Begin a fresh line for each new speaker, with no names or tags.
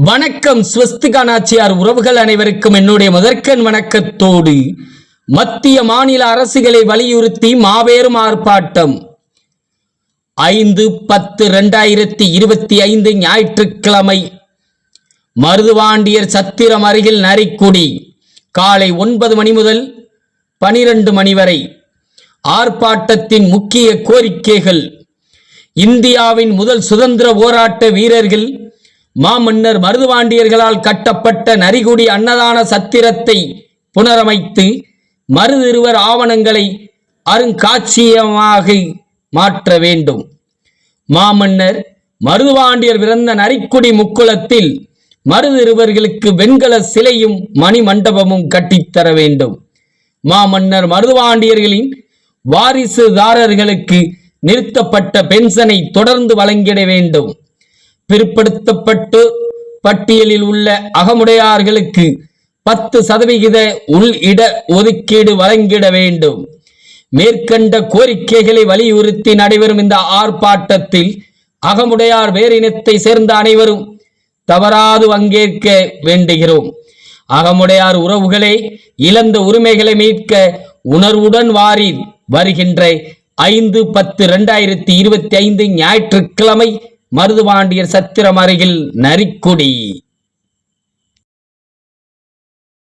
வணக்கம் ஸ்வஸ்திகா நாச்சியார் உறவுகள் அனைவருக்கும் என்னுடைய முதற்கண் வணக்கத்தோடு மத்திய மாநில அரசுகளை வலியுறுத்தி மாபெரும் ஆர்ப்பாட்டம். ஐந்து பத்து ரெண்டாயிரத்தி இருபத்தி ஐந்து ஞாயிற்றுக்கிழமை. மருதுவாண்டியர் சத்திரம் அருகில் நரிக்குடி. காலை ஒன்பது மணி முதல் பனிரெண்டு மணி வரை. ஆர்ப்பாட்டத்தின் முக்கிய கோரிக்கைகள். இந்தியாவின் முதல் சுதந்திர போராட்ட வீரர்கள் மாமன்னர் மருதுவாண்டியர்களால் கட்டப்பட்ட நரிகுடி அன்னதான சத்திரத்தை புனரமைத்து மருதிருவர் ஆவணங்களை அருங்காட்சியமாக மாற்ற வேண்டும். மாமன்னர் மருதுவாண்டியர் பிறந்த நரிக்குடி முக்குளத்தில் மருதிருவர்களுக்கு வெண்கல சிலையும் மணி மண்டபமும் கட்டித்தர வேண்டும். மாமன்னர் மருதுவாண்டியர்களின் வாரிசுதாரர்களுக்கு நிறுத்தப்பட்ட பென்ஷனை தொடர்ந்து வழங்கிட வேண்டும். பிற்படுத்தப்பட்டு பட்டியலில் உள்ள அகமுடையார்களுக்கு பத்து சதவிகித உள் இட ஒதுக்கீடு வழங்கிட வேண்டும். மேற்கண்ட கோரிக்கைகளை வலியுறுத்தி நடைபெறும் இந்த ஆர்ப்பாட்டத்தில் அகமுடையார் வேறினத்தை சேர்ந்த அனைவரும் தவறாது பங்கேற்க வேண்டுகிறோம். அகமுடையார் உறவுகளே இழந்த உரிமைகளை மீட்க உணர்வுடன் வாரி வருகின்ற ஐந்து பத்து ரெண்டாயிரத்தி இருபத்தி ஐந்து ஞாயிற்றுக்கிழமை மருதுபாண்டியர் சத்திரம் அருகில் நரிக்குடி.